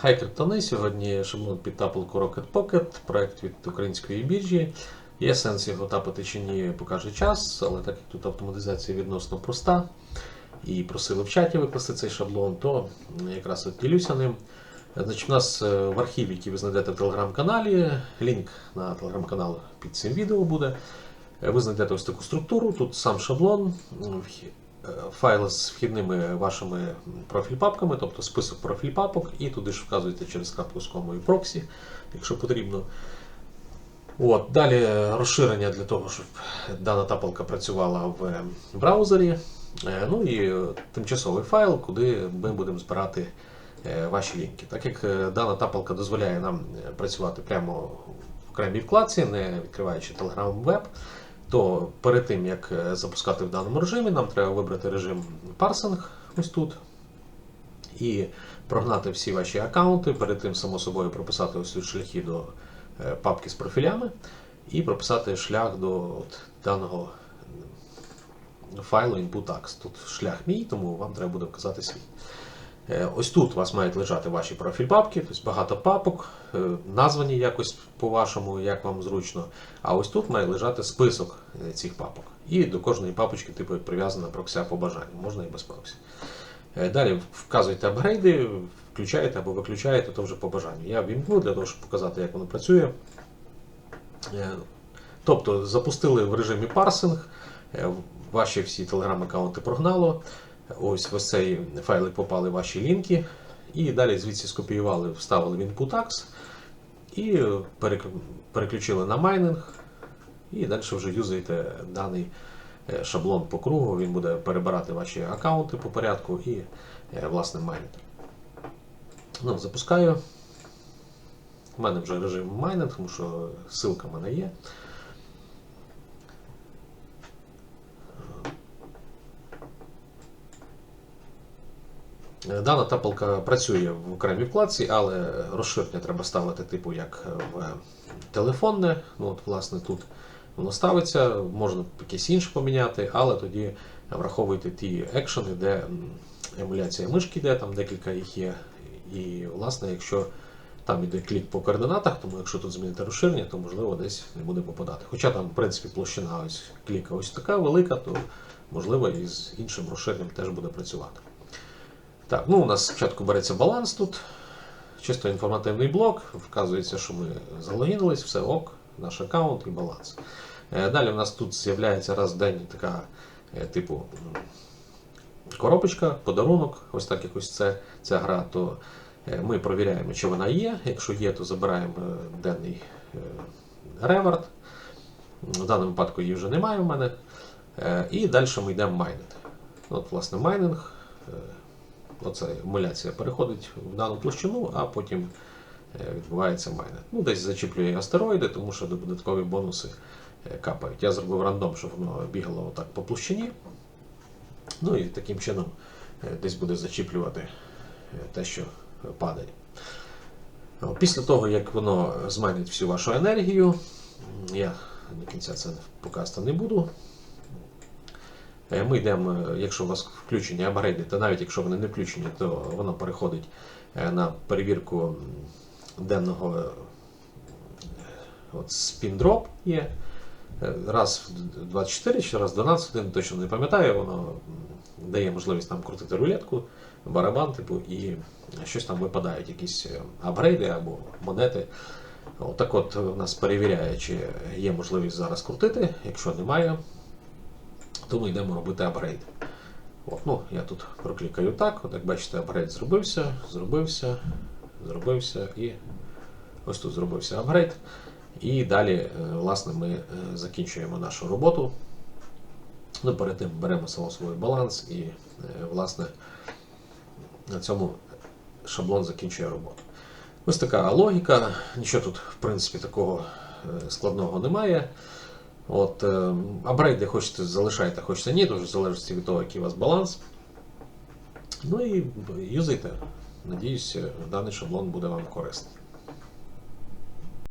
Хай криптони. Сьогодні шаблон під тапалку Rocket Pocket, проект від української біржі. Є сенс його тапати чи ні, покаже час, але так як тут автоматизація відносно проста і просили в чаті викласти цей шаблон, то якраз от ділюся ним. Значить, У нас е, в архіві, який ви знайдете в телеграм-каналі, лінк на телеграм-канал під цим відео буде. Е, Ви знайдете ось таку структуру, тут сам шаблон, е, файли з вхідними вашими профіль-папками, тобто список профіль-папок, і туди ж вказуєте через крапку з комою проксі, якщо потрібно. От, далі розширення для того, щоб дана тапалка працювала в браузері. Е, Ну і тимчасовий файл, куди ми будемо збирати е, ваші лінки. Так як е, дана тапалка дозволяє нам працювати прямо в окремій вкладці, не відкриваючи Telegram Web, то перед тим як е, запускати в даному режимі, нам треба вибрати режим парсинг ось тут. І прогнати всі ваші аккаунти, перед тим, само собою, прописати ось тут шляхи до е, папки з профілями, і прописати шлях до от, даного файлу input.ax. Тут шлях мій, тому вам треба буде вказати свій. Е, Ось тут у вас мають лежати ваші профіль папки, тобто багато папок, е, названі якось по-вашому, як вам зручно. А ось тут має лежати список е, цих папок. І до кожної папочки типу прив'язана прокся по бажанню, можна і без проксі. Далі вказуєте апгрейди, включаєте або виключаєте, то вже по бажанню. Я вімкну для того, щоб показати, як воно працює. Тобто запустили в режимі парсинг, ваші всі телеграм-аккаунти прогнало. Ось в ось цей файлик попали ваші лінки. І далі звідси скопіювали, вставили в InputAx і е, перек- переключили на майнинг. І далі вже юзаєте даний е, шаблон по кругу. Він буде перебирати ваші аккаунти по порядку і е, власне майнити. Ну, запускаю. У мене вже режим майнинг, тому що ссылка в мене є. Дана тапалка працює в окремій вкладці, але розширення треба ставити, типу, як в телефонне. Ну, от, власне, тут воно ставиться, можна якесь інше поміняти, але тоді враховуйте ті екшени, де емуляція мишки йде, там декілька їх є. І, власне, якщо там іде клік по координатах, тому якщо тут змінити розширення, то можливо десь не буде попадати. Хоча там, в принципі, площина ось кліка ось така велика, то можливо і з іншим розширенням теж буде працювати. Так, ну у нас спочатку береться баланс тут. Чисто інформативний блок. Вказується, що ми залогінились, все ок, наш аккаунт і баланс. Е, Далі у нас тут з'являється раз в день така, е, типу, коробочка, подарунок, ось так якось це, ця гра, то е, ми провіряємо, чи вона є. Якщо є, то забираємо денний реворд. В даному випадку її вже немає в мене. І далі ми йдемо майнити. От, власне, майнинг. Оце емуляція переходить в дану площину, а потім е, відбувається майнинг. Ну, десь зачіплює астероїди, тому що додаткові бонуси е, капають. Я зробив рандом, щоб воно бігало отак по площині. Ну і таким чином е, десь буде зачіплювати те, що падає. Після того, як воно зманить всю вашу енергію, я до кінця це показувати не буду. Е, Ми йдемо, е, якщо у вас включені апгрейди, то навіть якщо вони не включені, то воно переходить е, на перевірку денного от спіндроп є. Раз в 24 чи раз в 12 годин, точно не пам'ятаю, воно дає можливість нам крутити рулетку, барабан, типу, і щось там випадають, якісь апгрейди або монети. Отак от у нас перевіряє, чи є можливість зараз крутити. Якщо немає, то ми йдемо робити апгрейд. От, ну, я тут проклікаю так, от як бачите, апгрейд зробився, зробився, зробився і ось тут зробився апгрейд. І далі, е, власне, ми е, закінчуємо нашу роботу. Ну, перед тим беремо само собою баланс і, е, власне, на цьому шаблон закінчує роботу. Ось така логіка. Нічого тут, в принципі, такого складного немає. От, е, апгрейди хочете залишайте, хочете ні, дуже в залежності від того, який у вас баланс. Ну і юзайте. Надіюсь, даний шаблон буде вам корисний.